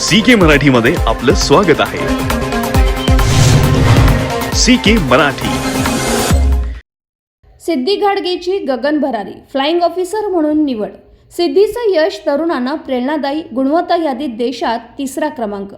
C के मराठीमध्ये आपलं स्वागत आहे. सी के मराठी. सिद्धी घाडगेची गगन भरारी फ्लाइंग ऑफिसर म्हणून निवड. सिद्धीचं यश तरुणांना प्रेरणादायी गुणवत्ता यादीत देशात तिसरा क्रमांक.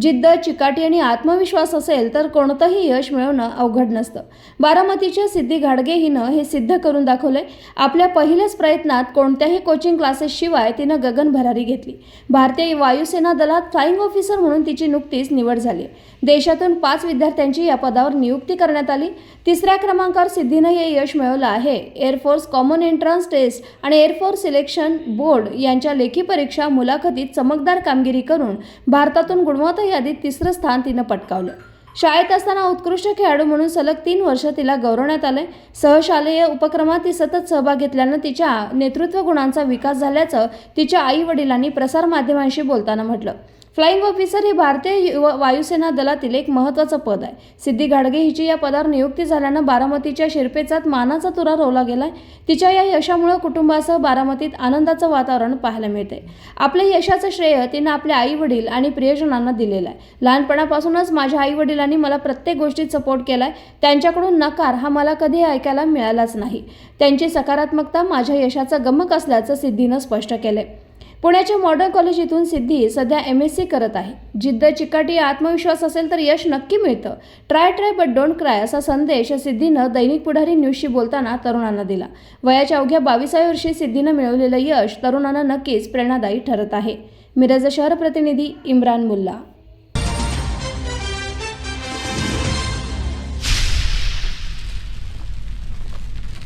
जिद्द चिकाटी आणि आत्मविश्वास असेल तर कोणतंही यश मिळवणं अवघड नसतं. बारामतीच्या सिद्धी घाडगे हिनं हे सिद्ध करून दाखवलंय आपल्या पहिल्याच प्रयत्नात कोणत्याही कोचिंग क्लासेसशिवाय तिनं गगन भरारी घेतली. भारतीय वायुसेना दलात फ्लाईंग ऑफिसर म्हणून तिची नुकतीच निवड झाली. देशातून पाच विद्यार्थ्यांची या पदावर नियुक्ती करण्यात आली. तिसऱ्या क्रमांकावर सिद्धीनं हे यश मिळवलं आहे. Air force common entrance test आणि एअरफोर्स सिलेक्शन बोर्ड यांच्या लेखी परीक्षा मुलाखतीत चमकदार कामगिरी करून भारतातून गुणवत्ता यादीत तिसरं स्थान तिनं पटकावलं. शाळेत असताना उत्कृष्ट खेळाडू म्हणून सलग तीन वर्ष तिला गौरवण्यात आले सहशालेय उपक्रमात ती सतत सहभाग घेतल्यानं तिच्या नेतृत्व गुणांचा विकास झाल्याचं तिच्या आई वडिलांनी प्रसारमाध्यमांशी बोलताना म्हटलं. फ्लाईंग ऑफिसर हे भारतीय वायुसेना दलातील एक महत्त्वाचं पद आहे. सिद्धी घाडगे हिची या पदावर नियुक्ती झाल्यानं बारामतीच्या शिरपेचात मानाचा तुरा रोवला गेलाय. तिच्या या यशामुळे कुटुंबासह बारामतीत आनंदाचं वातावरण पाहायला मिळते आपल्या यशाचं श्रेय तिनं आपल्या आई वडील आणि प्रियजनांना दिलेलं आहे. लहानपणापासूनच माझ्या आई वडिलांनी मला प्रत्येक गोष्टीत सपोर्ट केलाय. त्यांच्याकडून नकार हा मला कधी ऐकायला मिळालाच नाही. त्यांची सकारात्मकता माझ्या यशाचं गमक असल्याचं सिद्धीनं स्पष्ट केलंय. पुण्याच्या मॉडर्न कॉलेज इथून सिद्धी सध्या एम एस सी करत आहे. जिद्द चिकाटी आत्मविश्वास असेल तर यश नक्की मिळतं. Try try but don't cry असा संदेश सिद्धीनं दैनिक पुढारी न्यूजशी बोलताना तरुणांना दिला. वयाच्या अवघ्या बावीसाव्या वर्षी सिद्धीनं मिळवलेलं यश तरुणांना नक्कीच प्रेरणादायी ठरत आहे. मिरज शहर प्रतिनिधी इम्रान मुल्ला.